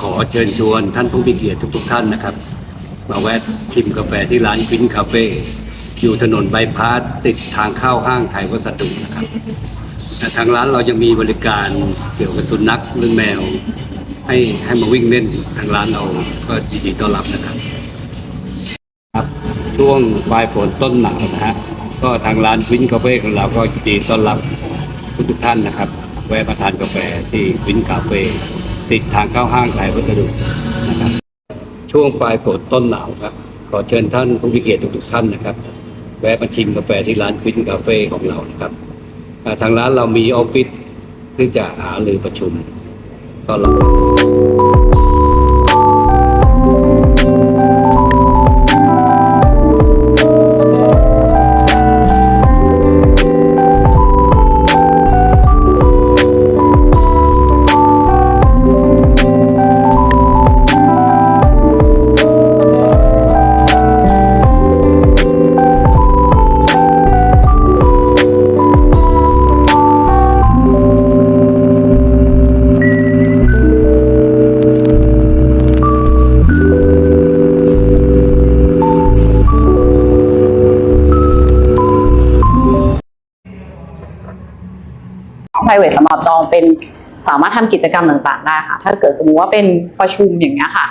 ขอเชิญชวนท่านผู้มีเกียรติทุก ๆ ท่านนะครับ มาแวะชิมกาแฟที่ร้านควินคาเฟ่อยู่ถนนบายพาสติดทางเข้าห้างไทยวัสดุนะครับและทางร้านเรายังมีบริการเกี่ยวกับสุนัขหรือแมว ให้ให้มาวิ่งเล่นทางร้านเราก็ยินดีต้อนรับนะครับครับช่วงปลายฝนต้นหนาวนะฮะก็ทางร้านวินคาเฟ่ของเราก็ยินดีต้อนรับทุกทุกๆท่านนะครับ แวะมาทานกาแฟที่วินคาเฟ่ ติดทางเข้าห้างไทยวัสดุนะครับ ช่วงปลายฝนต้นหนาวครับ ขอเชิญท่านผู้มีเกียรติทุกท่านนะครับ แวะมาชิมกาแฟที่ร้านควินคาเฟ่ของเรานะครับทางร้านเรามีออฟฟิศที่จะหาหรือประชุมต้อนรับ private สำหรับจองเป็นสามารถทำกิจกรรมต่างๆได้ค่ะ ถ้าเกิดสมมุติว่าเป็นประชุมอย่างเงี้ยค่ะ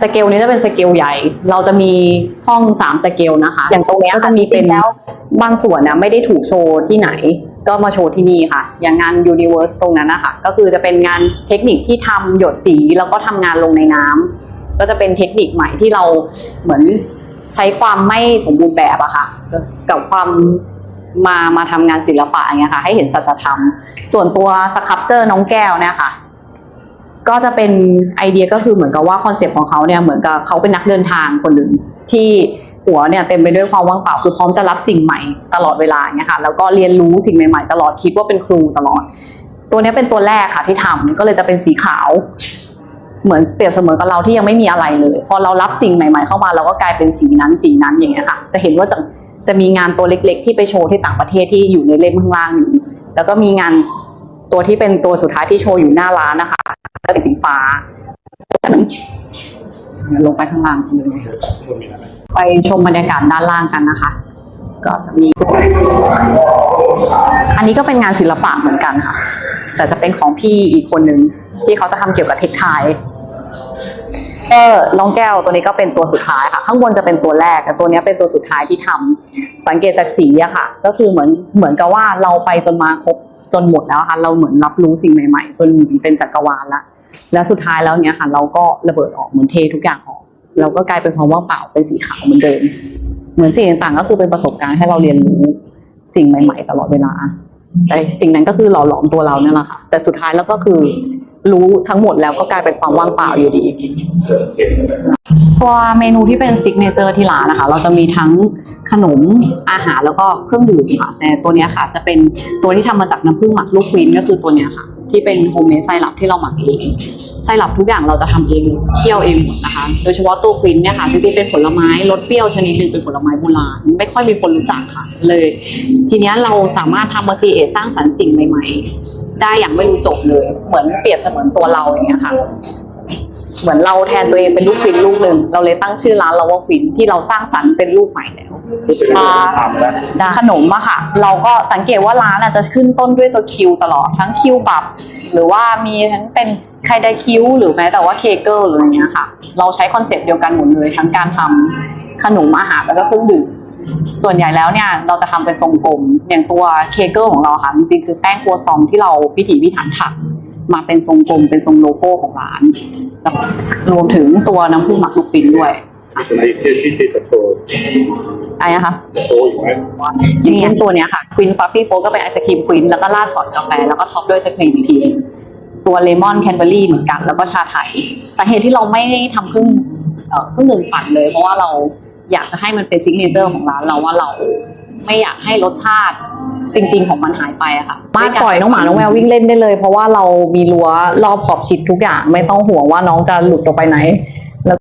สเกลนี้จะเป็นสเกลใหญ่ เราจะมีห้องสามสเกลนะคะ อย่างตรงเนี้ยก็จะมีเป็นแล้วบางส่วนนะไม่ได้ถูกโชว์ที่ไหน ก็มาโชว์ที่นี่ค่ะ อย่างงาน Universe ตรงนั้นนะคะ ก็คือจะเป็นงานเทคนิคที่ทำหยดสีแล้วก็ทำงานลงในน้ำก็จะเป็นเทคนิคใหม่ที่เราเหมือนใช้ความไม่สมบูรณ์แบบอะค่ะ กับความมามาทำงานศิลปะอย่างเงี้ยค่ะ ให้เห็นสัจธรรม ส่วนตัวสครับเจอน้องแก้วเนี่ยค่ะ ก็จะเป็นไอเดียก็คือเหมือนกับว่าคอนเซปต์ของเขาเนี่ยเหมือนกับเขาเป็นนักเดินทางคนหนึ่งที่หัวเนี่ยเต็มไปด้วยความว่างเปล่าคือพร้อมจะรับสิ่งใหม่ตลอดเวลาเนี่ยค่ะแล้วก็เรียนรู้สิ่งใหม่ๆ ตลอดคิดว่าเป็นครูตลอด ตัวนี้เป็นตัวแรกค่ะที่ทำก็เลยจะเป็นสีขาว เหมือนเปรียบเสมอกับเราที่ยังไม่มีอะไรเลย พอเรารับสิ่งใหม่ๆ เข้ามาเราก็กลายเป็นสีนั้นสีนั้นอย่างเงี้ยค่ะ จะเห็นว่าจะจะมีงานตัวเล็ก ๆ ที่ไปโชว์ที่ต่างประเทศที่อยู่ในเล่มข้างล่างอยู่ แล้วก็มีงานตัวที่เป็นตัวสุดท้ายที่โชว์อยู่หน้าร้านนะคะก็เป็นสีฟ้าลงไปข้างล่างเลยไปชมบรรยากาศด้านล่างกันนะคะ ก็จะมี อันนี้ก็เป็นงานศิลปะเหมือนกันค่ะ แต่จะเป็นของพี่อีกคนนึงที่เขาจะทำเกี่ยวกับเทคไทย ก็น้องแก้วตัวนี้ก็เป็นตัวสุดท้ายค่ะ ข้างบนจะเป็นตัวแรกแต่ตัวนี้เป็นตัวสุดท้ายที่ทำสังเกตจากสีอะค่ะ ก็คือเหมือนเหมือนกับว่าเราไปจนมาครบจนหมดแล้วค่ะ เราเหมือนรับรู้สิ่งใหม่ๆจนเป็นจักรวาลละแล้วสุดท้ายแล้วเนี้ยค่ะ เราก็ระเบิดออกเหมือนเททุกอย่างออกเราก็กลายเป็นความว่างเปล่าเป็นสีขาวเหมือนเดิม เหมือนสิ่งต่างๆ ก็คือเป็นประสบการณ์ให้เราเรียนรู้สิ่งใหม่ ๆ ตลอดเวลาแต่สิ่งนั้นก็คือหล่อหลอมตัวเราเนี่ยแหละค่ะ แต่สุดท้ายแล้วก็คือ รู้ทั้งหมดแล้วก็กลายเป็นความว่างเปล่าอยู่ดีตัวเมนูที่เป็นซิกเนเจอร์ที่ร้านนะคะ เราจะมีทั้งขนมอาหารแล้วก็เครื่องดื่มค่ะแต่ตัวนี้ค่ะจะเป็นตัวที่ทำมาจากน้ำผึ้งหมักลูกควินก็คือตัวนี้ค่ะ ที่เป็นโฮมเมดไซรัปที่เราหมักเองไซรัปทุกอย่างเราจะทำเองเคี่ยวเองหมดนะคะ โดยเฉพาะตัวควินเนี่ยค่ะจริงๆเป็นผลไม้รสเปรี้ยวชนิดหนึ่งเป็นผลไม้โบราณไม่ค่อยมีคนรู้จักค่ะ เลย ทีนี้เราสามารถทำมาครีเอทสร้างสรรค์สิ่งใหม่ๆ ได้อย่างไม่รู้จบเลย เหมือนเปรียบเสมือนตัวเราอย่างเงี้ยค่ะเหมือนเราแทนตัวเองเป็นลูกควินลูกหนึ่งเราเลยตั้งชื่อร้านเราว่าควินที่เราสร้างสรรค์เป็นลูกใหม่แล้ว อ่าขนมอะค่ะ เราก็สังเกตว่าร้านอาจจะขึ้นต้นด้วยตัวคิวตลอดทั้งคิวบับ หรือว่ามีทั้งเป็นไครได้คิวหรือแม้แต่ว่าเคเกอร์หรืออย่างเงี้ยค่ะ เราใช้คอนเซปต์เดียวกันหมดเลยทั้งการทำขนมอาหารแล้วก็เครื่องดื่มส่วนใหญ่แล้วเนี่ยเราจะทำเป็นทรงกลมอย่างตัวเคเกอร์ของเราค่ะจริงๆคือแป้งครัวซองที่เราพิถีพิถันถักมาเป็นทรงกลมเป็นทรงโลโก้ของร้านรวมถึงตัวน้ำผึ้งหมักลูกปิ้นด้วย จะมีที่ที่ที่จะโชว์อะไรนะคะโชว์อยู่ไหมอย่างเช่นตัวเนี้ยค่ะควินฟัฟฟี่โฟก็เป็นไอศครีมควินแล้วก็ราดช็อตกาแฟแล้วก็ท็อปด้วยไอศครีมอีกทีหนึ่งตัวเลมอนแคนเบอรี่เหมือนกัน แล้วก็ชาไทยสาเหตุที่เราไม่ได้ทำเครื่องเอ่อเครื่องดื่มปั่นเลย เพราะว่าเราอยากจะให้มันเป็นซิกเนเจอร์ของร้านเราว่าเราไม่อยากให้รสชาติจริง ๆ ของมันหายไปอะค่ะมาปล่อยน้องหมา น้องแมววิ่งเล่นได้เลย เพราะว่าเรามีรั้วรอบขอบชิดทุกอย่าง ไม่ต้องห่วงว่าน้องจะหลุดออกไปไหน